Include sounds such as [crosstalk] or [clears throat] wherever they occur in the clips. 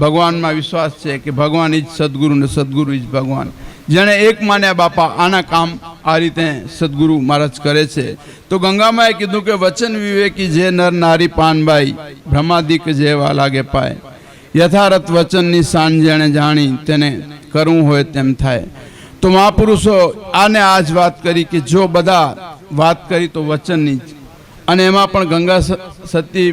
ભગવાનમાં વિશ્વાસ છે કે ભગવાન જ સદગુરુ ને સદગુરુ જ ભગવાન. જેણે એક માન્યા બાપા આના કામ આ રીતે સદગુરુ મહારાજ કરે છે. તો ગંગામાએ કીધું કે વચન વિવેકી જે નર નારી પાનબાઈ ભ્રમાદિક જેવા લાગે પાય. યથારથ વચનની શાન જેણે જાણી તેને કરવું હોય તેમ થાય. તો મહાપુરુષો આને આ જ વાત કરી કે જો બધા વાત કરી તો વચનની જ. અને એમાં પણ ગંગા સતી,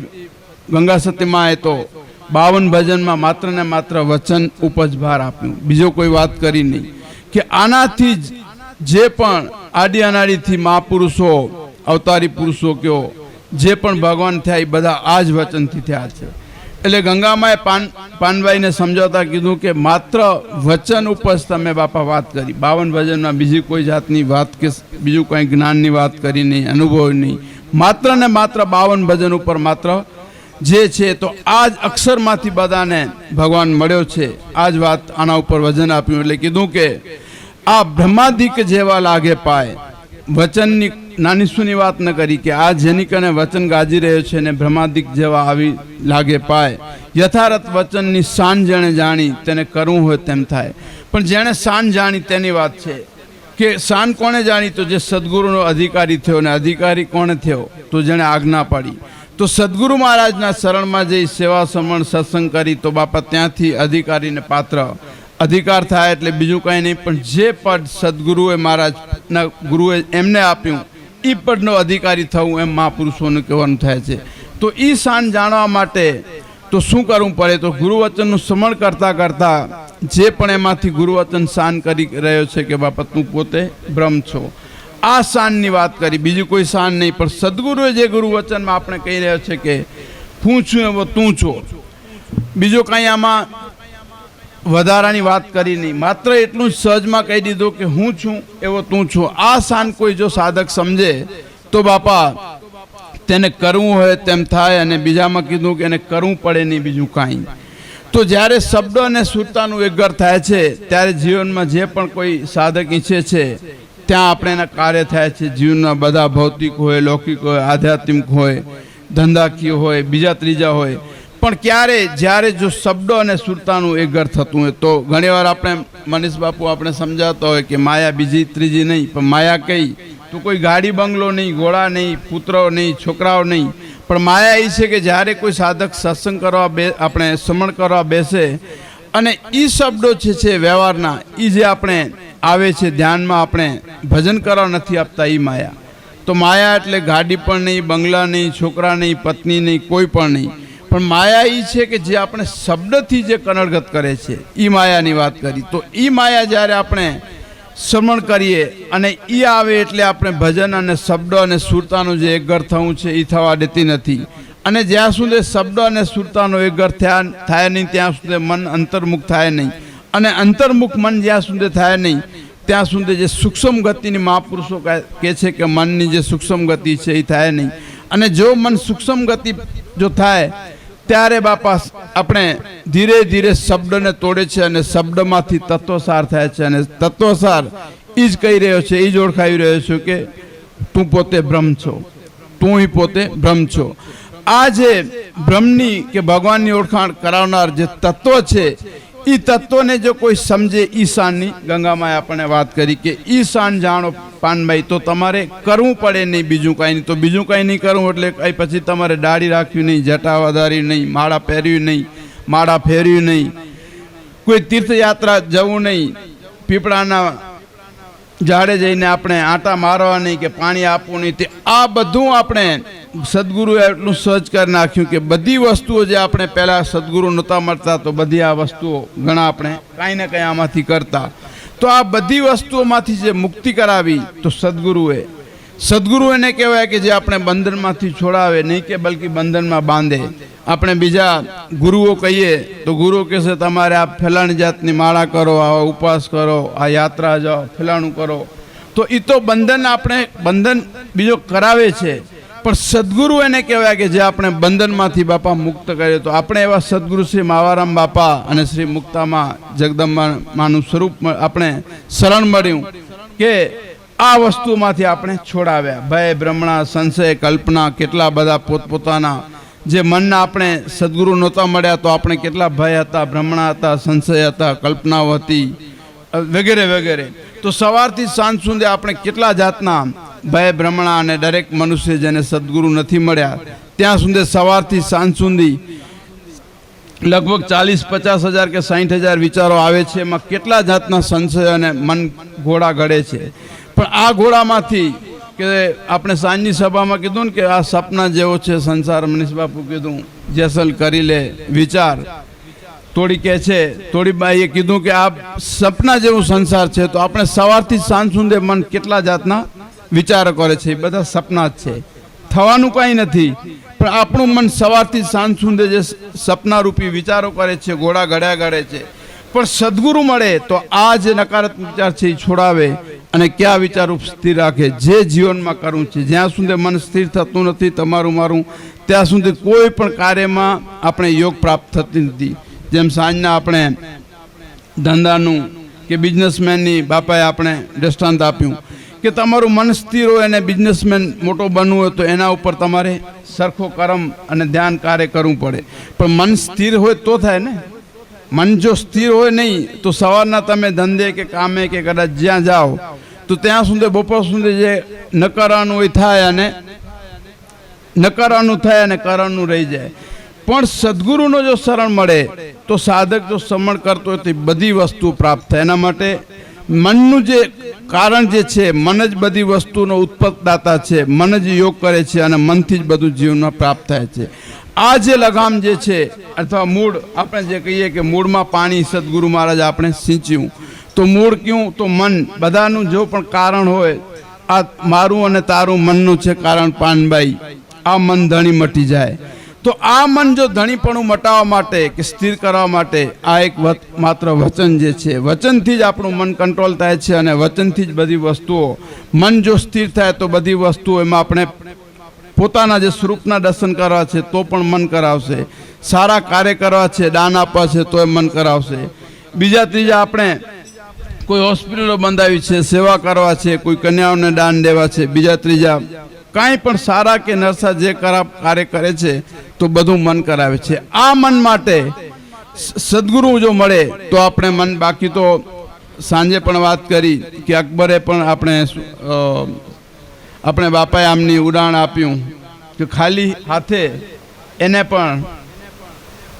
ગંગા સતીમાં એ તો બાવન ભજનમાં માત્ર ને માત્ર વચન ઉપજ ભાર આપ્યું. બીજો કોઈ વાત કરી નહીં. કે આનાથી જ જે પણ આડી અનાડીથી મહાપુરુષો, અવતારી પુરુષો કયો, જે પણ ભગવાન થયા એ બધા આ જ વચનથી થયા છે. એટલે ગંગામાએ પાન, પાનભાઈને સમજાવતા કીધું કે માત્ર વચન ઉપર તમે બાપા વાત કરી. બાવન ભજનમાં બીજી કોઈ જાતની વાત કે બીજું કંઈ જ્ઞાનની વાત કરી નહીં, અનુભવ નહીં. માત્ર ને માત્ર બાવન ભજન ઉપર માત્ર જે છે તો આ જ અક્ષરમાંથી બધાને ભગવાન મળ્યો છે. આ જ વાત આના ઉપર વજન આપ્યું એટલે કીધું કે આ બ્રહ્માદિક જેવા લાગે પાય. વચનની નાની સુની વાત ન કરી કે આ જેની કને વચન ગાજી રહ્યો છે ને બ્રહ્માદિક જેવા આવી લાગે પાય. યથારથ વચનની શાન જેણે જાણી તેને કરવું હોય તેમ થાય. પણ જેણે શાન જાણી તેની વાત છે કે શાન કોણે જાણી? તો જે સદગુરુનો અધિકારી થયો ને અધિકારી કોણે થયો? તો જેણે આજ્ઞા પાડી. તો સદગુરુ મહારાજના શરણમાં જઈ સેવા સમણ સત્સંગ કરી તો બાપા ત્યાંથી અધિકારીને પાત્ર. અધિકાર થાય એટલે બીજું કાંઈ નહીં, પણ જે પદ સદગુરુએ મહારાજના ગુરુએ એમને આપ્યું એ પદનો અધિકારી થવું એમ મહાપુરુષોનું કહેવાનું થાય છે. તો એ શાન જાણવા માટે તો શું કરવું પડે? તો ગુરુવચનનું સમરણ કરતાં કરતાં જે પણ એમાંથી ગુરુવચન શાન કરી રહ્યો છે કે બાપા તું પોતે બ્રહ્મ છો. આ શાનની વાત કરી. બીજી કોઈ શાન નહીં, પણ સદગુરુએ જે ગુરુવચનમાં આપણે કહી રહ્યા છે કે હું છું એવો તું છો. બીજો કાંઈ આમાં વધારાની વાત કરી નહીં. માત્ર એટલું જ સહજમાં કહી દીધું કે હું છું એવો તું છું. આ શાન કોઈ જો સાધક સમજે, તો બાપા તેને કરવું હોય તેમ થાય અને બીજામાં કીધું કે એને કરવું પડે નહીં બીજું કાંઈ. તો જ્યારે શબ્દ અને સુરતાનું એકગર થાય છે, ત્યારે જીવનમાં જે પણ કોઈ સાધક ઈચ્છે છે ત્યાં આપણે એના કાર્ય થાય છે. જીવનના બધા ભૌતિક હોય, લૌકિક હોય, આધ્યાત્મિક હોય, ધંધાકીય હોય, બીજા ત્રીજા હોય. પણ ક્યારે, જ્યારે જો શબ્દો અને સુરતાનું એકગર થતું હોય, તો ઘણીવાર આપણે મનીષ બાપુ આપણે સમજાવતા હોય કે માયા બીજી, ત્રીજી નહીં, પણ માયા કઈ? તો કોઈ ગાડી બંગલો નહીં, ઘોડા નહીં, પુત્રો નહીં, છોકરાઓ નહીં. પણ માયા એ છે કે જ્યારે કોઈ સાધક સત્સંગ કરવા બે, આપણે સમણ કરવા બેસે, અને એ શબ્દો છે છે વ્યવહારના એ જે આપણે આવે છે, ધ્યાનમાં આપણે ભજન કરવા નથી આપતા એ માયા. તો માયા એટલે ગાડી પણ નહીં, બંગલા નહીં, છોકરા નહીં, પત્ની નહીં, કોઈ પણ નહીં. પણ માયા એ છે કે જે આપણે શબ્દથી જે કનડગત કરે છે એ માયાની વાત કરી. તો એ માયા જ્યારે આપણે શ્રમણ કરીએ અને એ આવે એટલે આપણે ભજન અને શબ્દ અને સુરતાનું જે એકગર થવું છે એ થવા દેતી નથી. અને જ્યાં સુધી શબ્દ અને સુરતાનો એકગર થયા થાય નહીં, ત્યાં સુધી મન અંતર્મુખ થાય નહીં. અને અંતર્મુખ મન જ્યાં સુધી થાય નહીં, ત્યાં સુધી જે સૂક્ષ્મ ગતિની મહાપુરુષો કહે- છે કે મનની જે સૂક્ષ્મ ગતિ છે એ થાય નહીં. અને જો મન સૂક્ષ્મ ગતિ જો થાય, ત્યારે બાપા આપણે ધીરે ધીરે શબ્દને તોડે છે અને શબ્દમાંથી તત્વસાર થાય છે. અને તત્વસાર એ જ કહી રહ્યો છે એ જ ઓળખાવી રહ્યો છું કે તું પોતે બ્રહ્મ છો. તું એ પોતે બ્રહ્મ છો. આ જે બ્રહ્મની કે ભગવાનની ઓળખાણ કરાવનાર જે તત્વ છે એ તત્વને જો કોઈ સમજે ઈશાનની, ગંગામાએ આપણે વાત કરી કે ઈશાન જાણો પાનભાઈ, તો તમારે કરવું પડે નહીં બીજું કાંઈ નહીં. તો બીજું કાંઈ નહીં કરવું એટલે કંઈ પછી તમારે દાઢી રાખવી નહીં, જટા વધારી નહીં, માળા પહેરવી નહીં, માળા ફેરવી નહીં. કોઈ તીર્થયાત્રા જવું નહીં, પીપળાના ઝાડે જઈને આપણે આટા મારવા નહીં કે પાણી આપવું નહીં તે આ બધું આપણે સદગુરુએ એટલું સહજ કરી નાખ્યું કે બધી વસ્તુઓ જે આપણે પહેલાં સદગુરુ નહોતા મળતા તો બધી આ વસ્તુઓ ઘણા આપણે કાંઈ ને કંઈ આમાંથી કરતા. તો આ બધી વસ્તુઓમાંથી જે મુક્તિ કરાવી તો સદગુરુએ સદગુરુ એને કહેવાય કે જે આપણે બંધનમાંથી છોડાવે, નહીં કે બલકી બંધનમાં બાંધે. આપણે બીજા ગુરુઓ કહીએ, તો ગુરુ કહેશે તમારે આ ફલાણી જાતની માળા કરો આ ઉપવાસ કરો, આ યાત્રા જાઓ, ફલાણું કરો. તો એ તો બંધન આપણે, બંધન બીજો કરાવે છે. પણ સદગુરુ એને કહેવાય કે જે આપણે બંધનમાંથી બાપા મુક્ત કરીએ તો આપણે એવા સદગુરુ શ્રી માવારામ બાપા અને શ્રી મુક્તામાં જગદંબાનું સ્વરૂપ આપણે શરણ મળ્યું કે આ વસ્તુમાંથી આપણે છોડાવ્યા. ભય, ભ્રમણા, સંશય, કલ્પના, કેટલા બધા પોતપોતાના જે મનના આપણે સદગુરુ નહોતા મળ્યા તો આપણે કેટલા ભય હતા, ભ્રમણા હતા, સંશય હતા, કલ્પનાઓ હતી વગેરે વગેરે. તો સવારથી સાંજ સુધી આપણે કેટલા જાતના ભય, ભ્રમણા અને દરેક મનુષ્ય જેને સદગુરુ નથી મળ્યા, ત્યાં સુધી સવારથી સાંજ સુધી લગભગ ચાલીસ, પચાસ હજાર કે સાઠ હજાર વિચારો આવે છે, એમાં કેટલા જાતના સંશય અને મન ઘોડા ઘડે છે. પણ આ ઘોડામાંથી કે આપણે સાંજની સભામાં કીધું ને કે આ સપના જેવો છે સંસાર, મનીષ બાપુ કીધું, જેસલ કરી લે, વિચાર. થોડી કહે છે, થોડી બાઈએ કીધું કે આ સપના જેવું સંસાર છે, તો આપણે સવારથી સાંજ સુધી મન કેટલા જાતના વિચારો કરે છે બધા સપના જ છે. થવાનું કાંઈ નથી, પણ આપણું મન સવારથી સાંજ સુધી જે સપનારૂપી વિચારો કરે છે, ઘોડા ઘડ્યા ઘડે છે પણ સદગુરુ મળે તો આ જે નકારાત્મક વિચાર છે એ છોડાવે અને કયા વિચારો સ્થિર રાખે? જે જીવનમાં કરવું છે. જ્યાં સુધી મન સ્થિર થતું નથી, તમારું મારું, ત્યાં સુધી કોઈ પણ કાર્યમાં આપણે યોગ પ્રાપ્ત થતી નથી. જેમ સાંજના આપણે ધંધાનું કે બિઝનેસમેનની બાપાએ આપણે દ્રષ્ટાંત આપ્યું કે તમારું મન સ્થિર હોય અને બિઝનેસમેન મોટો બનવું હોય તો એના ઉપર તમારે સરખો કરમ અને ધ્યાન કાર્ય કરવું પડે. પણ મન સ્થિર હોય તો થાય ને? મન જો સ્થિર હોય નહીં, તો સવારના તમે ધંધે કે કામે કે કદાચ જ્યાં જાઓ, તો ત્યાં સુધી બપોર સુધી જે નકારાનું એ થાય અને નકારાનું થાય અને કરવાનું રહી જાય. પણ સદગુરુનો જો શરણ મળે, તો સાધક જો શ્રમણ કરતો હોય તો બધી વસ્તુ પ્રાપ્ત થાય. એના માટે મનનું જે કારણ જે છે, મન જ બધી વસ્તુનો ઉત્પત્તદાતા છે, મન જ યોગ કરે છે અને મનથી જ બધું જીવનમાં પ્રાપ્ત થાય છે. આ જે લગામ જે છે, અથવા મૂળ, આપણે જે કહીએ કે મૂળમાં પાણી સદગુરુ મહારાજ આપણે સિંચ્યું. તો મૂળ ક્યું? તો મન. બધાનું જો પણ કારણ હોય, આ મારું અને તારું મનનું છે કારણ પાનબાઈ. આ મન ધણી મટી જાય. તો આ મન જો ધણીપણું મટાવવા માટે કે સ્થિર કરવા માટે આ એક માત્ર વચન જે છે, વચનથી જ આપણું મન કંટ્રોલ થાય છે અને વચનથી જ બધી વસ્તુઓ, મન જો સ્થિર થાય તો બધી વસ્તુઓ એમાં આપણે પોતાના જે સ્વરૂપના દર્શન કરવા છે તો પણ મન કરાવશે. સારા કાર્ય કરવા છે, દાન આપવા છે તો એ મન કરાવશે. બીજા ત્રીજા આપણે કોઈ હોસ્પિટલો બંધાવી છે, સેવા કરવા છે, કોઈ કન્યાઓને દાન દેવા છે. બીજા ત્રીજા કાંઈ પણ સારા કે નરસા જે કાર્ય કરે છે, તો બધું મન કરાવે છે. આ મન માટે સદગુરુ જો મળે, તો આપણે મન બાકી તો સાંજે પણ વાત કરી, કે અકબરે પણ આપણે આપણે બાપાએ આમની ઉડાણ આપ્યું, કે ખાલી હાથે એને પણ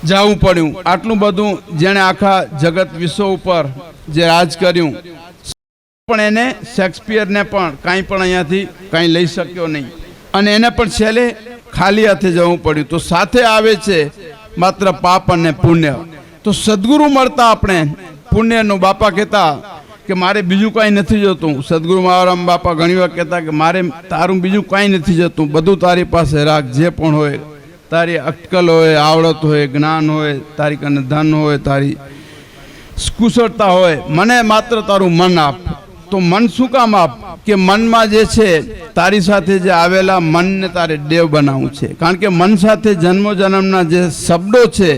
જવું પડ્યું. આટલું બધું જેણે આખા જગત વિશ્વ ઉપર જે રાજ કર્યું પણ એને શેક્સપિયરને પણ કાંઈ પણ અહીંયાથી કાંઈ લઈ શક્યો નહીં. અને એને પણ છેલ્લે ખાલી હાથે જવું પડ્યું. તો સાથે આવે છે માત્ર પાપ અને પુણ્ય. તો સદગુરુ મળતા આપણે પુણ્યનું. બાપા કહેતા કે મારે બીજું કાંઈ નથી જતું. સદગુરુ મહારામ બાપા ઘણી વાર કહેતા કે મારે તારું બીજું કાંઈ નથી જતું. બધું તારી પાસે રાખ. જે પણ હોય, તારી અટકલ હોય, આવડત હોય, જ્ઞાન હોય, તારી કને ધન હોય, તારી કુશળતા હોય, મને માત્ર તારું મન આપ. તો મન શું કામ આપ? કે મનમાં જે છે, તારી સાથે જે આવેલા મનને તારે દેવ બનાવવું છે. કારણ કે મન સાથે જન્મો જન્મના જે શબ્દો છે,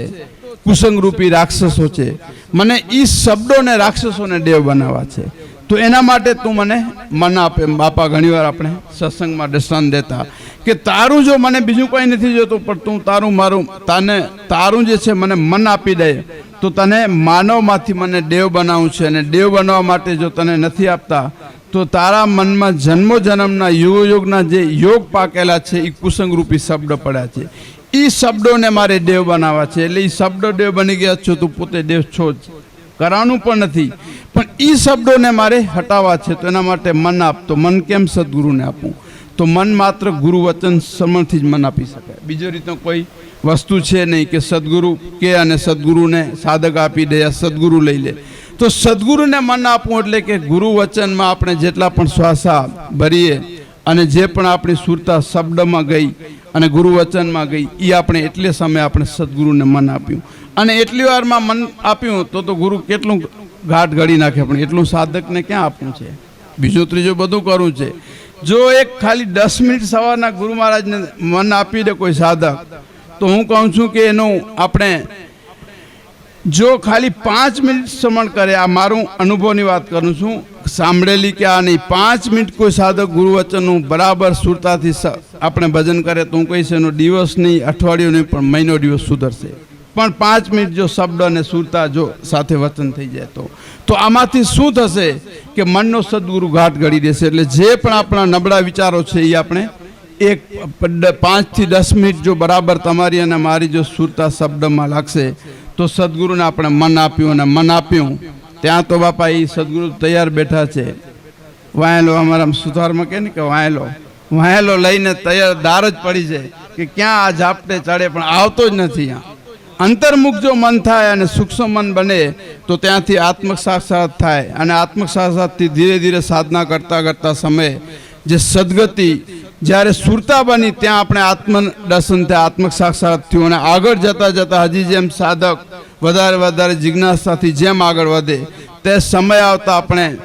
કુસંગરૂપી રાક્ષસો છે, મને એ શબ્દોને રાક્ષસોને દેવ બનાવવા છે. તો એના માટે તું મને મન આપે. બાપા, ઘણીવાર આપણે સત્સંગમાં દર્શન દેતા. કે તારું જો મને બીજું કંઈ નથી જોતું, પણ તું તારું મારું, તને, તારું જે છે, મને મન આપી દે. તો તને માનવમાંથી મને દેવ બનાવવું છે અને દેવ બનાવવા માટે જો તને નથી આપતા, તો તારા મનમાં જન્મો જન્મના યુગ યોગના જે યોગ પાકેલા છે એ કુસંગરૂપી શબ્દ પડ્યા છે. એ શબ્દોને મારે દેવ બનાવવા છે. એટલે એ શબ્દો દેવ બની ગયા છો, તું પોતે દેવ છો જ. કરવાનું પણ નથી. પણ એ શબ્દોને મારે હટાવવા છે, તો એના માટે મન આપ. તો મન કેમ સદગુરુને આપું? તો મન માત્ર ગુરુ વચન સમણથી જ મન આપી શકાય. બીજો રીતનો કોઈ વસ્તુ છે નહીં કે સદગુરુ કે અને સદગુરુને સાધક આપી દે સદગુરુ લઈ લે. તો સદગુરુને મન આપવું એટલે કે ગુરુ વચનમાં આપણે જેટલા પણ શ્વાસા ભરીએ અને જે પણ આપણી સુરતા શબ્દમાં ગઈ અને ગુરુ વચનમાં ગઈ એ આપણે એટલે સમયે આપણે સદગુરુને મન આપ્યું. અને એટલી વારમાં મન આપ્યું તો તો ગુરુ કેટલું ઘાટ ઘડી નાખે, પણ એટલું સાધકને ક્યાં આપવું છે? બીજું ત્રીજું બધું કરવું છે. જો એક ખાલી દસ મિનિટ સવારના ગુરુ મહારાજને મન આપી દે કોઈ સાધક તો હું કહું છું કે એનું આપણે જો ખાલી પાંચ મિનિટ શ્રમણ કરે, આ મારું અનુભવની વાત કરું છું. સાંભળેલી કે આ નહીં, પાંચ મિનિટ કોઈ સાધક ગુરુવચનનું બરાબર સુરતાથી આપણે ભજન કરે તો હું કહીશ એનો દિવસ નહીં, અઠવાડિયું નહીં, પણ મહિનો દિવસ સુધરશે. પણ પાંચ મિનિટ જો શબ્દ અને સુરતા જો સાથે વચન થઈ જાય તો. તો આમાંથી શું થશે કે મનનો સદગુરુ ઘાટ ઘડી દેશે? એટલે જે પણ આપણા નબળા વિચારો છે એ આપણે એક પાંચથી દસ મિનિટ જો બરાબર તમારી અને મારી જો સુરતા શબ્દમાં લાગશે, તો સદગુરુને આપણે મન આપ્યું અને મન આપ્યું. ત્યાં તો બાપા એ સદગુરુ તૈયાર બેઠા છે. વાયેલો અમારા સુધારમાં કહે ને કે વાયેલો? વાયેલો લઈને તૈયાર દાર જ પડી જાય કે ક્યાં આ ઝાપટે ચડે પણ આવતો જ નથી આ અંતર્મુખ જો મન થાય અને સૂક્ષ્મ મન બને, તો ત્યાંથી આત્મ સાક્ષાત થાય. અને આત્મ સાક્ષાતથી ધીરે ધીરે સાધના કરતા કરતા સમયે જે સદગતિ જ્યારે સુરતા બની, ત્યાં આપણે આત્મ દર્શન થયા, આત્મક સાક્ષાત થયું અને આગળ જતા જતા હજી જેમ સાધક, વધારે વધારે જિજ્ઞાસાથી જેમ આગળ વધે, તે સમય આવતા આપણે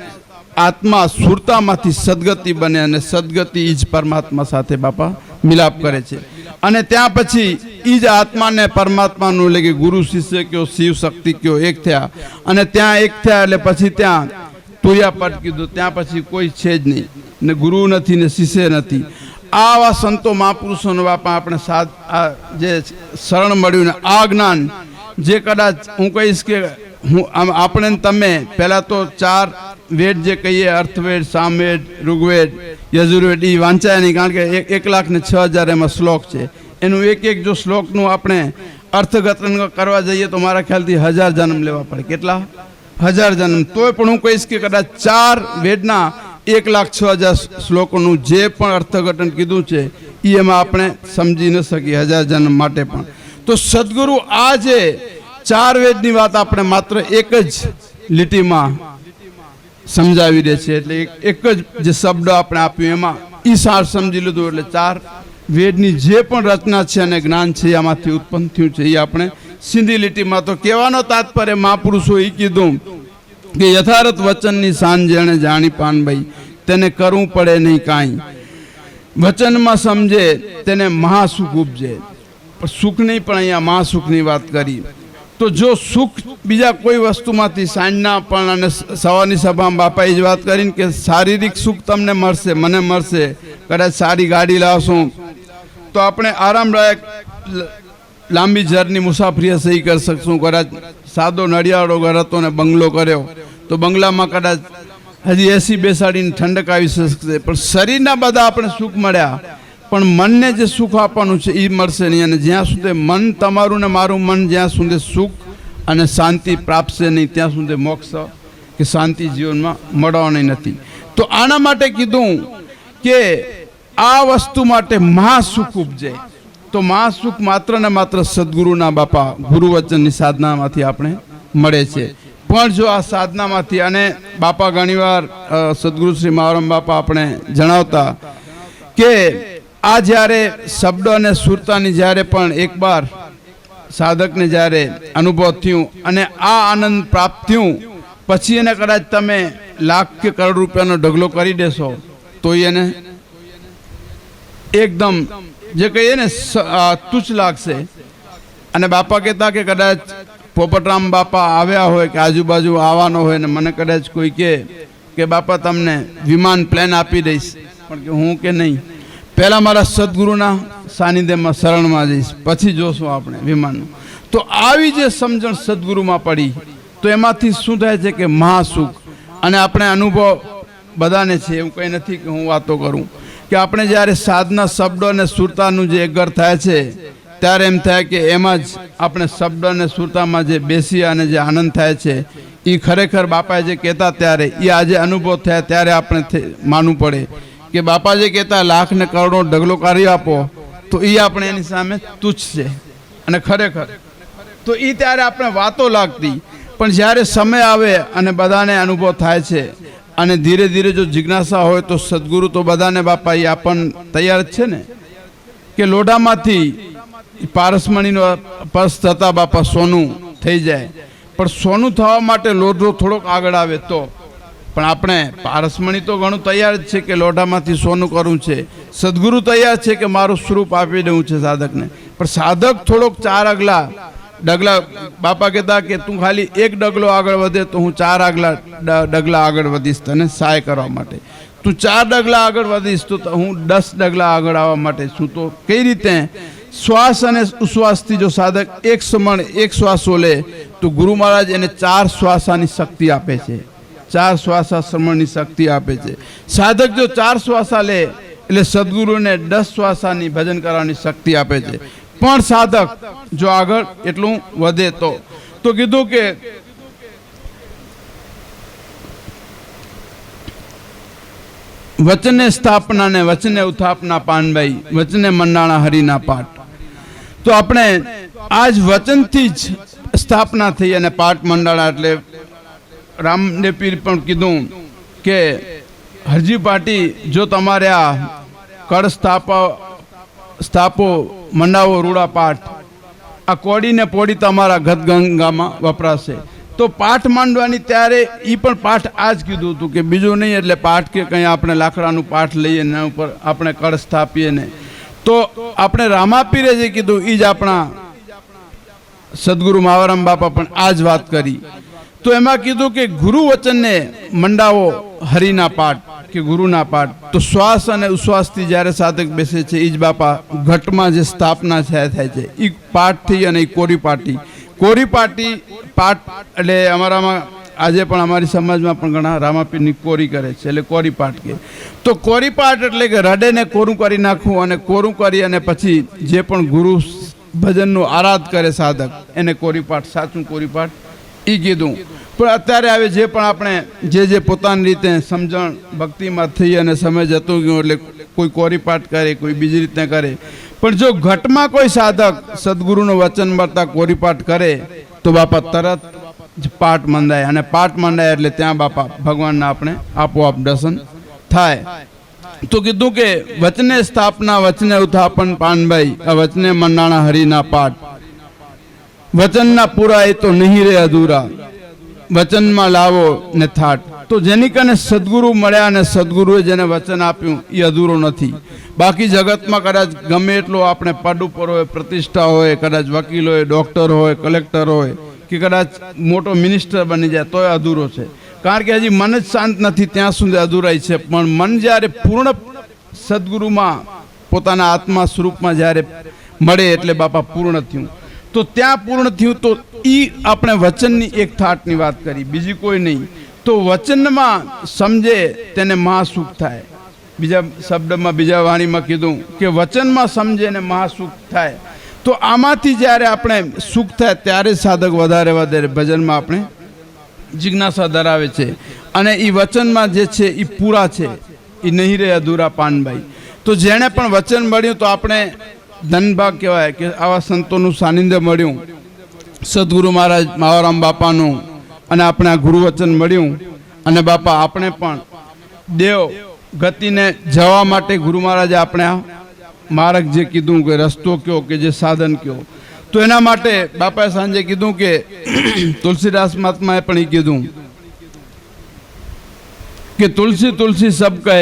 આત્મા સુરતામાંથી સદગતિ બને અને સદગતિ જ પરમાત્મા સાથે બાપા મિલાપ કરે છે. અને ત્યાં પછી એ જ આત્માને પરમાત્માનું એટલે કે ગુરુ શિષ્ય કયો, શિવ શક્તિ કયો, એક થયા. અને ત્યાં એક થયા એટલે પછી ત્યાં તુયા પટ કીધું, ત્યાં પછી કોઈ છે જ નહીં. ને ગુરુ નથી ને શિષ્ય નથી. આવા સંતો મહાપુરુષોનો બાપા આપણે સાથ જે શરણ મળ્યું ને આ જ્ઞાન, જે કદાચ હું કહીશ કે હું આમ આપણે તમે, પહેલાં તો ચાર વેદ જે કહીએ, અર્થવેદ, સામવેદ, ઋગ્વેદ, યજુર્વેદ એ વાંચાય નહીં, કારણ કે એક લાખ ને છ હજાર એમાં શ્લોક છે. એનું એક એક જો શ્લોકનું આપણે અર્થઘટન કરવા જઈએ તો મારા ખ્યાલથી હજાર જન્મ લેવા પડે. કેટલા? હજાર જન્મ. તોય પણ હું કહીશ કે કદાચ ચાર વેદના એક લાખ છ હજાર શ્લોકોનું જે પણ અર્થઘટન કીધું છે એ એમાં આપણે સમજી ન શકીએ, હજાર જન્મ માટે પણ. તો સદગુરુ આ જે ચાર વેદની વાત આપણે માત્ર એક જ લીટીમાં સમજાવી દે છે, એટલે એક જ જે શબ્દ આપણે આપ્યું એમાં એ સાર સમજી લીધું, એટલે ચાર વેદની જે પણ રચના છે અને જ્ઞાન છે એમાંથી ઉત્પન્ન થયું છે એ આપણે સિંધી લીટીમાં. તો કહેવાનો તાત્પર્ય મહાપુરુષો એ કીધું કે યથાર્થ વચનની સાંજ જેણે જાણી પાનભાઈ તેને કરવું પડે નહીં કાંઈ. વચનમાં સમજે, તેને મહાસુખ ઉપજે. પણ સુખ નહીં, પણ અહીંયા મહાસુખની વાત કરી. તો જો સુખ બીજા કોઈ વસ્તુમાંથી સાંજના પણ અને સવારની સભામાં બાપાએ જ વાત કરીને કે શારીરિક સુખ તમને મળશે, મને મળશે, કદાચ સારી ગાડી લાવશું. તો આપણે આરામદાયક લાંબી જર્ની મુસાફરી સહી કરી શકશું, કદાચ સાદો નડિયાળો ઘર હતો ને બંગલો કર્યો. તો બંગલામાં કદાચ હજી એસી બેસાડીને ઠંડક આવી શકશે. પણ શરીરના બધા આપણે સુખ મળ્યા. પણ મનને જે સુખ આપવાનું છે એ મળશે નહીં. અને જ્યાં સુધી મન તમારું ને મારું મન, જ્યાં સુધી સુખ અને શાંતિ પ્રાપશે નહીં, ત્યાં સુધી મોક્ષ કે શાંતિ જીવનમાં મળવાની નથી. તો આના માટે કીધું કે આ વસ્તુ માટે મહાસુખ ઉપજે. તો મહાસુખ માત્ર ને માત્ર સદગુરુના બાપા ગુરુવચનની સાધનામાંથી આપણે મળે છે. પણ જો આ સાધનામાંથી અને બાપા ઘણીવાર સદગુરુ શ્રી મહારામ બાપા આપણે જણાવતા કે આ જ્યારે શબ્દ અને સુરતાની જ્યારે પણ એકવાર સાધકને જ્યારે અનુભવ થયું અને આ આનંદ પ્રાપ્ત થયું, પછી એને કદાચ તમે લાખ કે કરોડ રૂપિયાનો ઢગલો કરી દેશો તો એને એકદમ જે કહીએ ને તુચ્છ લાગશે. અને બાપા કહેતા કે કદાચ પોપટરામ બાપા આવ્યા હોય કે આજુબાજુ આવવાનો હોય ને મને કદાચ કોઈ કહે કે બાપા તમને વિમાન પ્લેન આપી દઈશ. પણ કે હું કે નહીં. પહેલાં મારા સદગુરુના સાનિધ્યમાં શરણમાં જઈશ. પછી જોશું આપણે વિમાનનું. તો આવી જે સમજણ સદગુરુમાં પડી, તો એમાંથી શું થાય છે કે મહાસુખ. અને આપણે અનુભવ બધાને છે, એવું કંઈ નથી કે હું વાતો કરું. કે આપણે જ્યારે સાધના શબ્દો અને સુરતાનું જે એકગર થાય છે, ત્યારે એમ થાય કે એમાં જ આપણે શબ્દ અને સુરતામાં જે બેસી અને જે આનંદ થાય છે એ ખરેખર બાપાએ જે કહેતા ત્યારે એ આજે અનુભવ થયા ત્યારે આપણે માનવું પડે. કે બાપા જે કહેતા લાખ ને કરોડો ઢગલો કરી આપો, તો એ આપણે એની સામે તુચ્છ છે અને ખરેખર, તો એ ત્યારે આપણે વાતો લાગતી. પણ જ્યારે સમય આવે અને બધાને અનુભવ થાય છે અને ધીરે ધીરે જો જિજ્ઞાસા હોય તો સદગુરુ તો બધાને બાપા એ આપણ તૈયાર છે ને? કે લોઢામાંથી પારસમણીનો પર્સ થતા બાપા સોનું થઈ જાય. પણ સોનું થવા માટે લોઢો થોડોક આગળ આવે તો. પણ આપણે પારસમણી તો ઘણું તૈયાર જ છે કે લોઢામાંથી સોનું કરવું છે. સદગુરુ તૈયાર છે કે મારું સ્વરૂપ આપી દેવું છે સાધકને. પણ સાધક થોડોક ચાર અગલા ડગલા બાપા કહેતા કે તું ખાલી એક ડગલો આગળ વધે તો હું ચાર આગલા ડગલા આગળ વધીશ તને સહાય કરવા માટે. તું ચાર ડગલા આગળ વધીશ ત- હું દસ ડગલા આગળ આવવા માટે છું. તો કઈ રીતે? શ્વાસ અને ઉશ્વાસથી જો સાધક એક સમણ, એક શ્વાસો લે, તો ગુરુ મહારાજ એને ચાર શ્વાસાની શક્તિ આપે છે. ચાર શ્વાસા શ્રમણની શક્તિ આપે છે. સાધક જો ચાર શ્વાસા લે, એટલે સદગુરુને દસ શ્વાસાની ભજન કરવાની શક્તિ આપે છે. પણ સાધક જો આગળ એટલું વધે તો. તો કીધું કે વચને સ્થાપના ને વચને ઉથાપના પાનભાઈ, વચને મંડાણા હરિના પાઠ. તો આપણે આજ વચનથી જ સ્થાપના થઈ અને પાઠ મંડાણા એટલે રામદેવ પણ કીધું કે, હરજી પાટી, જો તમારે આ કળ સ્થાપા સ્થાપો, મંડાવો, રૂડા પાઠ. આ કોડીને પોડી તમારા ગદગંગામાં વપરાશે. તો પાઠ માંડવાની ત્યારે એ પણ પાઠ આ જ કીધું હતું કે બીજું નહીં એટલે પાઠ કે કંઈ આપણે લાકડાનું પાઠ લઈએ ને ઉપર આપણે કળ સ્થાપીએ ને. તો આપણે રામાપીરે જે કીધું એ જ આપણા સદગુરુ માવારામ બાપા પણ આ જ વાત કરી. તો એમાં કીધું કે ગુરુ વચનને મંડાવો હરિના પાઠ. કે ગુરુના પાઠ, તો શ્વાસ અને ઉશ્વાસથી જ્યારે સાધક બેસે છે એ જ બાપા ઘટમાં જે સ્થાપના થાય છે એ પાઠથી અને એ કોરી પાટી કોરી પાટી પાઠ એટલે અમારામાં આજે પણ અમારી સમાજમાં પણ ઘણા રામાપીરની કોરી કરે છે, એટલે કોરી પાઠ કે. તો કોરી પાઠ એટલે કે રડેને કોરું કરી નાખવું અને કોરું કરી અને પછી જે પણ ગુરુ ભજનનું આરાધ કરે સાધક, એને કોરી પાઠ, સાચું કોરી પાઠ એ કીધું. પણ અત્યારે આવે જે પણ આપણે જે જે પોતાની રીતે સમજણ ભક્તિમાં થઈ અને સમય જતું ગયું એટલે કોઈ કોરી પાઠ કરે, કોઈ બીજી રીતે કરે. પણ જો ઘટમાં કોઈ સાધક સદગુરુનું વચન મળતા કોરી કરે, તો બાપા તરત જ પાઠ મંડાય અને પાઠ મંડાય એટલે ત્યાં બાપા ભગવાનના આપણે આપોઆપ દર્શન થાય. તો કીધું કે વચને સ્થાપના, વચને ઉથાપન પાનભાઈ, આ વચને મંડાણા હરિના પાઠ. વચનના પૂરા એ તો નહીં રે અધૂરા. વચનમાં લાવો ને થાટ. તો જેની કને સદગુરુ મળ્યા અને સદગુરુએ જેને વચન આપ્યું, એ અધૂરો નથી. બાકી જગતમાં કદાચ ગમે એટલો આપણે પદ ઉપર હોય, પ્રતિષ્ઠા હોય, કદાચ વકીલ હોય, ડૉક્ટર હોય, કલેક્ટર હોય, કે કદાચ મોટો મિનિસ્ટર બની જાય, તોય અધૂરો છે. કારણ કે હજી મન જ શાંત નથી, ત્યાં સુધી અધૂરાઈ છે. પણ મન જ્યારે પૂર્ણ સદગુરુમાં પોતાના આત્મા સ્વરૂપમાં જ્યારે મળે એટલે બાપા પૂર્ણ થયું. તો ત્યાં પૂર્ણ થયું તો એ આપણે વચનની એક થાટની વાત કરી, બીજી કોઈ નહીં. તો વચનમાં સમજે તેને મહાસુખ થાય. બીજા શબ્દમાં, બીજા વાણીમાં કીધું કે વચનમાં સમજે ને મહાસુખ થાય. તો આમાંથી જ્યારે આપણે સુખ થાય ત્યારે સાધક વધારે વધારે ભજનમાં આપણે જિજ્ઞાસા ધરાવે છે. અને એ વચનમાં જે છે એ પૂરા છે. એ નહીં રહે અધૂરા પાનભાઈ તો જેણે પણ વચન મળ્યું તો આપણે ધનભાગ કહેવાય કે આવા સંતોનું સાનિધ્ય મળ્યું. સદગુરુ મહારાજ માવારામ બાપાનું અને આપણે આ ગુરુવચન મળ્યું. અને બાપા, આપણે પણ દેવ ગતિને જવા માટે ગુરુ મહારાજે આપણે આ માર્ગ જે કીધું કે રસ્તો કયો કે જે સાધન કયો. તો એના માટે બાપાએ સાંજે કીધું કે [clears throat] તુલસીદાસ મહાત્માએ પણ એ કીધું કે તુલસી તુલસી સબ કહે,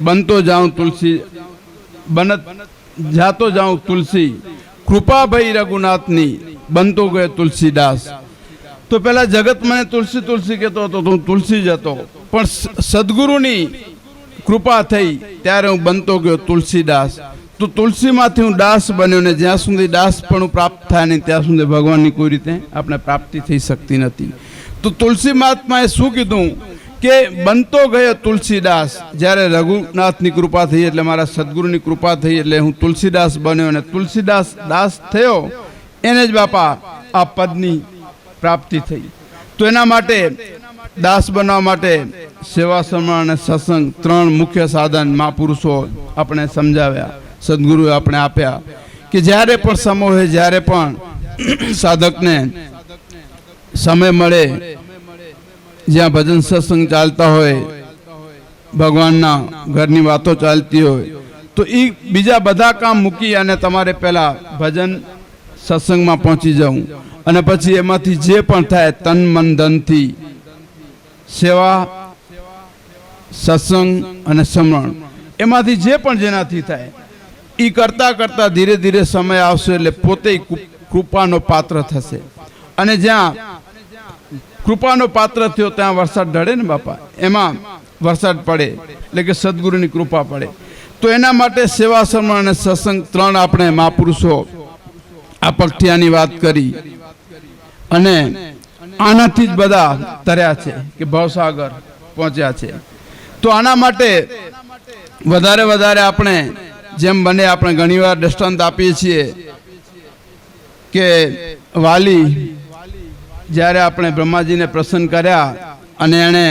બનતો જાઉં તુલસી, બનત જાતો જાઉં તુલસી. કૃપા ભઈ રઘુનાથની, બનતો ગયો તુલસીદાસ તો પેલા જગત મને તુલસી તુલસી કહેતો હતો, તો હું તુલસી જ હતો. પણ સદગુરુની કૃપા થઈ, ત્યારે હું બનતો ગયો તુલસીદાસ તો તુલસીમાંથી હું દાસ બન્યો ને જ્યાં સુધી દાસ પણ પ્રાપ્ત થાય નહીં, ત્યાં સુધી ભગવાનની કોઈ રીતે આપણે પ્રાપ્તિ થઈ શકતી નથી. તો તુલસી મહાત્માએ શું કીધું? કે બનતો ગયો તુલસીદાસ, જ્યારે રઘુનાથની કૃપા થઈ એટલે મારા સદગુરુની કૃપા થઈ એટલે હું તુલસીદાસ બન્યો અને તુલસીદાસ દાસ થયો, એને જ બાપા આ પદની પ્રાપ્તિ થઈ. તો એના માટે દાસ બનવા માટે સેવા સમરણ અને સત્સંગ ત્રણ મુખ્ય સાધન મહાપુરુષો આપણે સમજાવ્યા, સદગુરુએ આપણે આપ્યા કે જ્યારે પણ સમય હોય, જ્યારે પણ સાધકને સમય મળે જ્યાં ભજન સત્સંગ ચાલતા હોય, ભગવાનના ઘરની વાતો ચાલતી હોય, તો એ બીજા બધા કામ મૂકી અને તમારે પહેલાં ભજન સત્સંગમાં પહોંચી જવું. અને પછી એમાંથી જે પણ થાય, તન મન ધનથી સેવા, સત્સંગ અને સમરણ. એમાંથી જે પણ જેનાથી થાય એ કરતાં કરતાં ધીરે ધીરે સમય આવશે એટલે પોતે કૃપાનો પાત્ર થશે. અને જ્યાં કૃપાનો પાત્ર થયો, ત્યાં વરસાદ ઢળે ને બાપા. એમાં વરસાદ પડે, એટલે કે સદગુરુની કૃપા પડે. તો એના માટે સેવા સન્માન અને સત્સંગ ત્રણ આપણે મહાપુરુષો આ પગથિયાની વાત કરી. અને આનાથી જ બધા તર્યા છે કે ભવસાગર પહોંચ્યા છે. તો આના માટે વધારે વધારે આપણે જેમ બને આપણે ઘણીવાર દ્રષ્ટાંત આપીએ છીએ કે વાલી જ્યારે આપણે બ્રહ્માજીને પ્રસન્ન કર્યા અને એણે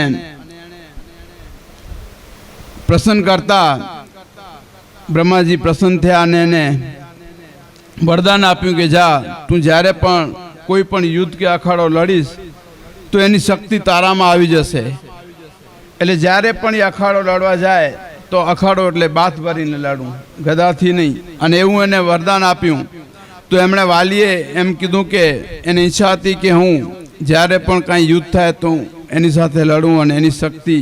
પ્રસન્ન કરતા બ્રહ્માજી પ્રસન્ન થયા અને એને વરદાન આપ્યું કે જા, તું જ્યારે પણ કોઈ પણ યુદ્ધ કે અખાડો લડીશ, તો એની શક્તિ તારામાં આવી જશે. એટલે જ્યારે પણ એ અખાડો લડવા જાય, તો અખાડો એટલે બાથ ભરીને લડવું ગદાથી નહીં. અને એવું એને વરદાન આપ્યું. તો એમણે વાલીએ એમ કીધું કે, એની ઈચ્છા હતી કે હું જ્યારે પણ કાંઈ યુદ્ધ થાય તો હું એની સાથે લડું અને એની શક્તિ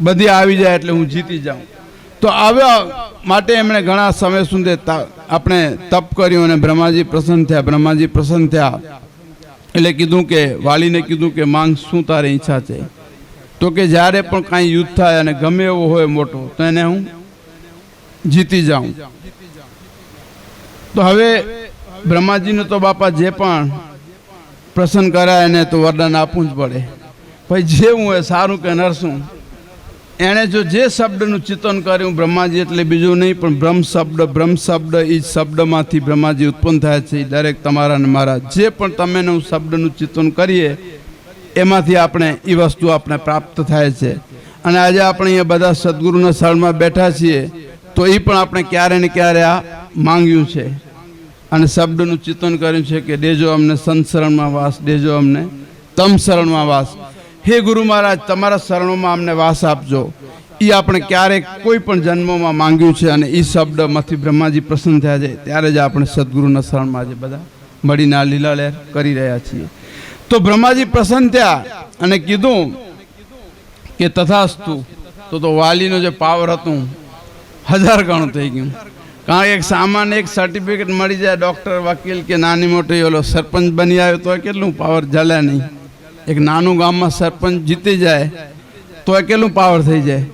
બધી આવી જાય એટલે હું જીતી જાઉં. તો આવ્યા માટે એમણે ઘણા સમય સુધી આપણે તપ કર્યું અને બ્રહ્માજી પ્રસન્ન થયા. બ્રહ્માજી પ્રસન્ન થયા એટલે કીધું કે, વાલીને કીધું કે, માંગ, શું તારી ઈચ્છા છે? તો કે, જ્યારે પણ કાંઈ યુદ્ધ થાય અને ગમે એવો હોય મોટો, તો એને હું જીતી જાઉં. તો હવે બ્રહ્માજીને તો બાપા જે પણ પ્રસન્ન કરાય એને તો વરદાન આપવું જ પડે. ભાઈ જેવું એ સારું કે નરસું. એણે જો જે શબ્દનું ચિંતન કર્યું, બ્રહ્માજી એટલે બીજું નહીં, પણ બ્રહ્મ શબ્દ બ્રહ્મ શબ્દ એ શબ્દમાંથી બ્રહ્માજી ઉત્પન્ન થાય છે દરેક તમારા અને મારા. જે પણ તમે હું શબ્દનું ચિંતન કરીએ, એમાંથી આપણે એ વસ્તુ આપણે પ્રાપ્ત થાય છે. અને આજે આપણે અહીંયા બધા સદગુરુના સ્થળમાં બેઠા છીએ, તો એ પણ આપણે ક્યારે ને ક્યારે આ માંગ્યું છે. અને શબ્દનું ચિંતન કર્યું છે કે દેજો અમને સંત શરણમાં વાસ, દેજો અમને તમ શરણમાં વાસ. હે ગુરુ મહારાજ, તમારા શરણોમાં અમને વાસ આપજો. એ આપણે ક્યારેક કોઈ પણ જન્મોમાં માંગ્યું છે અને એ શબ્દમાંથી બ્રહ્માજી પ્રસન્ન થયા છે, ત્યારે જ આપણે સદગુરુના શરણમાં આજે બધા મળીને આ લીલા લહેર કરી રહ્યા છીએ. તો બ્રહ્માજી પ્રસન્ન થયા અને કીધું કે તથાસ્તુ, તો તો વાલીનો જે પાવર હતું, હજાર ગણું થઈ ગયું. કારણ એક સામાન્ય એક સર્ટિફિકેટ મળી જાય ડૉક્ટર વકીલ કે નાની મોટી ઓલો સરપંચ બની આવ્યો તો કેટલું પાવર જલે નહીં. એક નાનું ગામમાં સરપંચ જીતી જાય તો કેટલું પાવર થઈ જાય.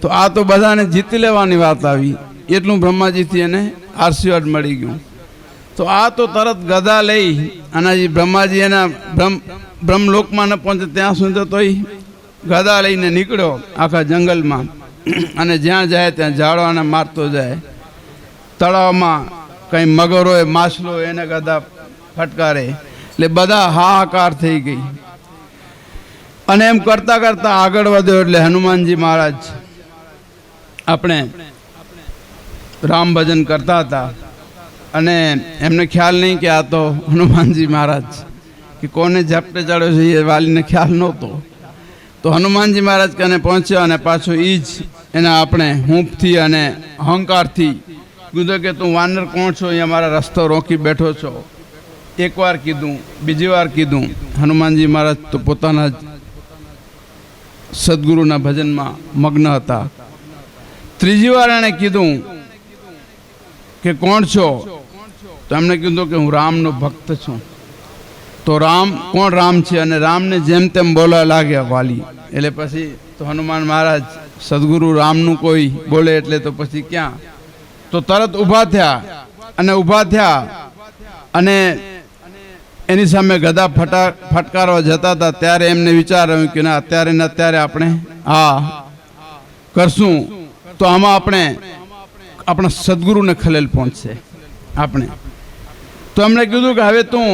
તો આ તો બધાને જીતી લેવાની વાત આવી. એટલું બ્રહ્માજીથી એને આશીર્વાદ મળી ગયું. તો આ તો તરત ગદા લઈ અને હજી બ્રહ્માજી એના બ્રહ્મ, બ્રહ્મલોકમાં ન પહોંચે ત્યાં સુધી તો એ ગદા લઈને નીકળ્યો આખા જંગલમાં. અને જ્યાં જાય ત્યાં ઝાડવાને મારતો જાય. તળાવમાં કંઈ મગર હોય માછલો એને કદા ફટકારે. એટલે બધા હાહાકાર થઈ ગઈ. અને એમ કરતા કરતા આગળ વધ્યો એટલે હનુમાનજી મહારાજ આપણે રામ ભજન કરતા હતા. અને એમને ખ્યાલ નહીં કે આ તો હનુમાનજી મહારાજ કે કોને ઝપટે ચડ્યો છે એ વાલીને ખ્યાલ નહોતો. તો હનુમાનજી મહારાજ કને પહોંચ્યો અને પાછો એ જ એના આપણે હૂંફથી અને અહંકારથી કીધું કે તું વાનર કોણ છો? અહીંયા મારા રસ્તો રોકી બેઠો છો. એકવાર કીધું, બીજી વાર કીધું, હનુમાનજી મહારાજ તો પોતાના સદગુરુના ભજનમાં મગ્ન હતા. ત્રીજી વાર એણે કીધું કે કોણ છો? તો એમણે કીધું કે હું રામનો ભક્ત છું. તો રામ, કોણ રામ છે? અને રામને જેમ તેમ બોલવા લાગ્યા વાલી. એટલે પછી તો હનુમાન મહારાજ, સદગુરુ રામનું કોઈ બોલે એટલે તો પછી ક્યાં? તો તરત ઊભા થયા અને ઊભા થયા અને એની સામે ગદા ફટા ફટકારવા જતા હતા. ત્યારે એમને વિચાર આવ્યું કે ના, અત્યારે ને અત્યારે આપણે હા કરશું. તો આમાં આપણે આપણા સદગુરુને ખલેલ પહોંચશે. આપણે. તો એમણે કીધું કે હવે તું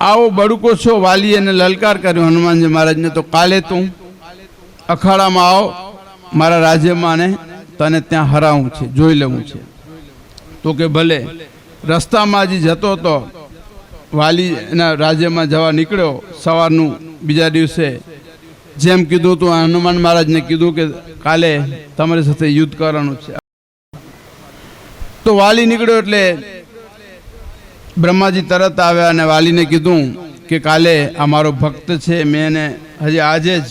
આવો બડુકો છો વાલી એને લલકાર કર્યો હનુમાનજી મહારાજને. તો કાલે તું અખાડામાં આવો, મારા રાજ્યમાં ને તને ત્યાં હરાવું છે, જોઈ લેવું છે. તો કે ભલે. રસ્તામાં હજી જતો હતો વાલી એના રાજ્યમાં જવા નીકળ્યો સવારનું બીજા દિવસે. જેમ કીધું હતું, હનુમાન મહારાજને કીધું કે કાલે તમારી સાથે યુદ્ધ કરવાનું છે. તો વાલી નીકળ્યો એટલે બ્રહ્માજી તરત આવ્યા અને વાલીને કીધું કે કાલે આ મારો ભક્ત છે, મેં એને હજી આજે જ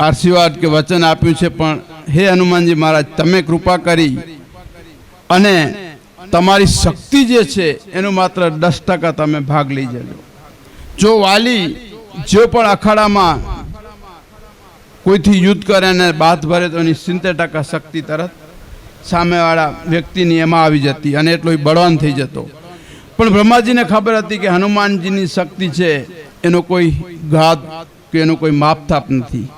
આશીર્વાદ કે વચન આપ્યું છે, પણ હે હનુમાનજી મહારાજ, તમે કૃપા કરી અને તમારી શક્તિ જે છે, એનું માત્ર દસ ટકા તમે ભાગ લઈ જજો. જો વાલી જો પણ અખાડામાં કોઈથી યુદ્ધ કરે અને બાદ ભરે તો એની સિત્તેર ટકા શક્તિ તરત સામેવાળા વ્યક્તિની એમાં આવી જતી અને એટલો બળવાન થઈ જતો. પણ બ્રહ્માજીને ખબર હતી કે હનુમાનજીની શક્તિ છે, એનો કોઈ ઘાત કે એનો કોઈ માપથાપ નથી.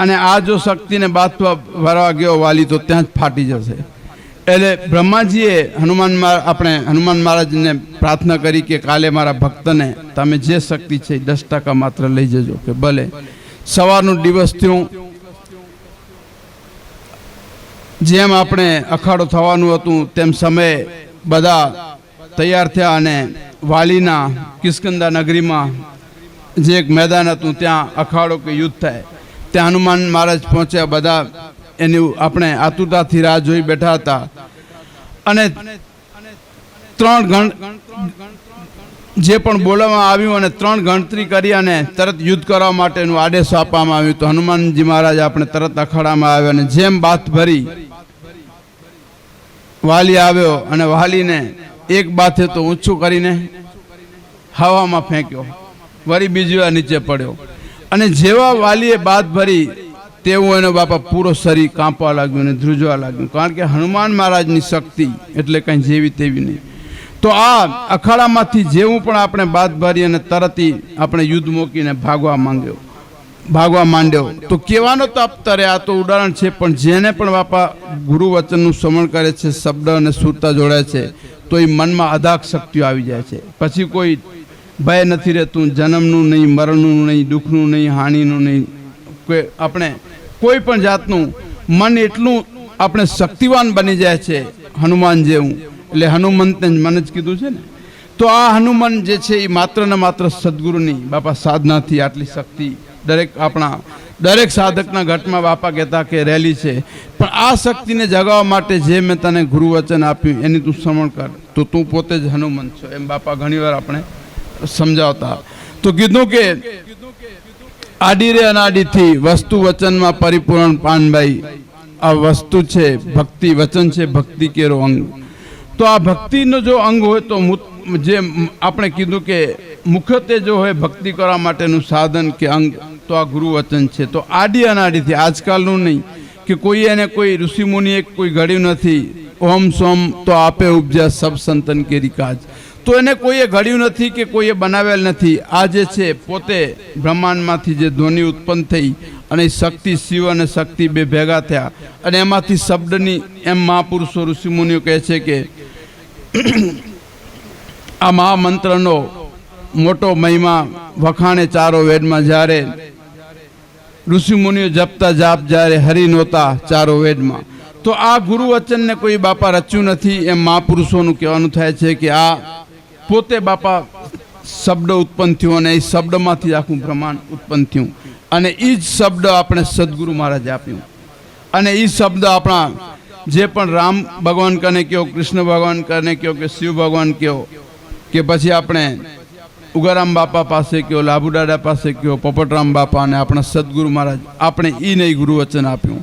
અને આ જો શક્તિને બાથવા ભરવા ગયો વાલી તો ત્યાં જ ફાટી જશે. એટલે બ્રહ્માજીએ હનુમાન આપણે હનુમાન મહારાજને પ્રાર્થના કરી કે કાલે મારા ભક્તને તમે જે શક્તિ છે દસ ટકા માત્ર લઈ જજો, કે ભલે સવારનું દિવસ થયું, જેમ આપણે અખાડો થવાનું હતું, તેમ સમયે બધા તૈયાર થયા અને વાલીના કિસ્કંદા નગરીમાં જે એક મેદાન હતું, ત્યાં અખાડો કે યુદ્ધ થાય, ત્યાં હનુમાન મહારાજ પહોંચ્યા, બધા એની આપણે આતુરતાથી રાહ જોઈ બેઠા હતા. અને ત્રણ જે પણ બોલવામાં આવ્યું અને ત્રણ ગણતરી કરી અને તરત યુદ્ધ કરવા માટેનું આદેશ આપવામાં આવ્યું તો હનુમાનજી મહારાજ આપણે તરત અખાડામાં આવ્યો અને જેમ બાથ ભરી, વાલી આવ્યો અને વાલીને એક બાથે તો ઊંચું કરીને હવામાં ફેંક્યો. વળી બીજી વાર નીચે પડ્યો. અને જેવા વાલીએ બાથ ભરી તેવું એનો બાપા પૂરો શરીર કાંપવા લાગ્યું અને ધ્રુજવા લાગ્યું. કારણ કે હનુમાન મહારાજની શક્તિ એટલે કંઈ જેવી તેવી નહીં. તો આ અખાડામાંથી જેવું પણ આપણે બાદ ભરી અને તરતી આપણે યુદ્ધ મૂકીને ભાગવા માંગ્યો. ભાગવા માંડ્યો. તો કહેવાનો તો આપતરે આ તો ઉદાહરણ છે, પણ જેને પણ બાપા ગુરુ વચનનું શ્રવણ કરે છે, શબ્દ અને સુરતા જોડે છે, તો એ મનમાં અધાક શક્તિઓ આવી જાય છે. પછી કોઈ ભય નથી રહેતું, જન્મનું નહીં, મરણનું નહીં, દુઃખનું નહીં, હાનિનું નહીં. કોઈ આપણે કોઈ પણ જાતનું મન એટલું આપણે શક્તિવાન બની જાય છે હનુમાન જેવું. એટલે હનુમંતને મને જ કીધું છે ને. તો આ હનુમાન જે છે એ માત્ર ને માત્ર સદગુરુની બાપા સાધનાથી આટલી શક્તિ દરેક આપણા દરેક સાધકના ઘટમાં બાપા કહેતા કે રેલી છે. પણ આ શક્તિને જગાવવા માટે જે મેં તને ગુરુવચન આપ્યું એની તું શ્રવણ કર. તો તું પોતે જ હનુમંત છો. એમ બાપા ઘણીવાર આપણે સમજાવતા. તો કીધું કે આડી રે અનાડીથી વસ્તુ વચનમાં પરિપૂર્ણ પાનભાઈ, આ વસ્તુ છે, ભક્તિ વચન છે, ભક્તિ કેરો અંગ. તો આ ભક્તિનો જો અંગ હોય તો જે આપણે કીધું કે મુખ્યત્વે જો હોય ભક્તિ કરવા માટેનું સાધન કે અંગ, તો આ ગુરુ વચન છે. તો આડી અનાડીથી, આજકાલનું નહીં, કે કોઈ એને કોઈ ઋષિમુનિએ કોઈ ઘડ્યું નથી, ઓમ સોમ, તો આપે ઉપજા સબ સંતન કેરી કાજ. તો એને કોઈએ ઘડ્યું નથી કે કોઈએ બનાવેલ નથી. આ જે છે, પોતે બ્રહ્માંડમાંથી જે ધ્વનિ ઉત્પન્ન થઈ અને શક્તિ શિવ અને શક્તિ બે ભેગા થયા અને એમાંથી શબ્દની એમ મહાપુરુષો, ઋષિમુનિઓ કહે છે કે [clears throat] આ મહામંત્રનો મોટો મહિમા વખાણે ચારો વેદમાં જ્યારે ઋષિમુનિઓ જપતા જાપ જ્યારે હરિ નહોતા ચારો વેદમાં. તો આ ગુરુ વચનને કોઈ બાપા રચ્યું નથી એમ મહાપુરુષોનું કહેવાનું થાય છે કે આ પોતે બાપા શબ્દ ઉત્પન્ન થયો અને એ શબ્દમાંથી આખું બ્રહ્માંડ ઉત્પન્ન થયું. અને એ જ શબ્દ આપણે સદગુરુ મહારાજે આપ્યું. અને એ શબ્દ આપણા જે પણ રામ ભગવાન કને કહો કૃષ્ણ ભગવાન કને કહો કે શિવ ભગવાન કહો કે પછી આપણે ઉગારામ બાપા પાસે કયો લાભુ દાદા પાસે કયો, પોપટરામ બાપા અને આપણા સદગુરુ મહારાજ, આપણે એ નહીં ગુરુ વચન આપ્યું.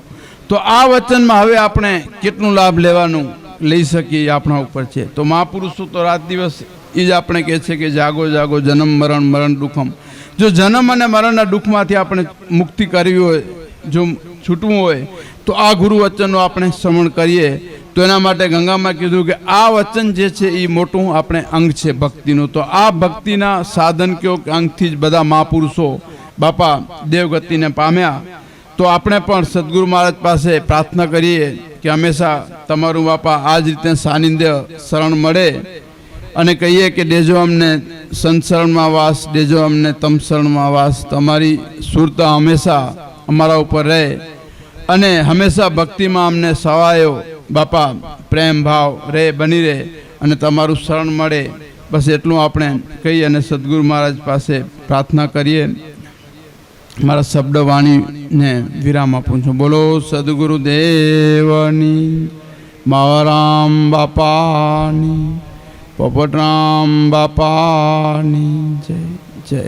તો આ વચનમાં હવે આપણે કેટલું લાભ લેવાનું લઈ શકીએ આપણા ઉપર છે. તો મહાપુરુષો તો રાત દિવસ એ જ આપણે કહે છે કે જાગો જાગો, જન્મ, મરણ મરણ દુઃખમ. જો જન્મ અને મરણના દુઃખમાંથી આપણે મુક્તિ કરવી હોય, જો છૂટવું હોય, તો આ ગુરુ વચનનું આપણે શ્રવણ કરીએ. તો એના માટે ગંગામાં કીધું કે આ વચન જે છે એ મોટું આપણે અંગ છે ભક્તિનું. તો આ ભક્તિના સાધન કયો કે અંગથી જ બધા મહાપુરુષો બાપા દેવગતિને પામ્યા. તો આપણે પણ સદગુરુ મહારાજ પાસે પ્રાર્થના કરીએ કે હંમેશા તમારું બાપા આ જ રીતે સાનિધ્ય શરણ મળે. અને કહીએ કે દેજો અમને સંસરણમાં વાસ, દેજો અમને તમ શરણમાં વાસ. તમારી સુરતા હંમેશા અમારા ઉપર રહે અને હંમેશા ભક્તિમાં અમને સવાયો બાપા, પ્રેમ, ભાવ, રે, બની રહે અને તમારું શરણ મળે. બસ એટલું આપણે કહી અને સદગુરુ મહારાજ પાસે પ્રાર્થના કરીએ. મારા શબ્દ વાણીને વિરામ આપું છું. બોલો સદગુરુ દેવની મારામ બાપાની પોપટરામ બાપાની જય જય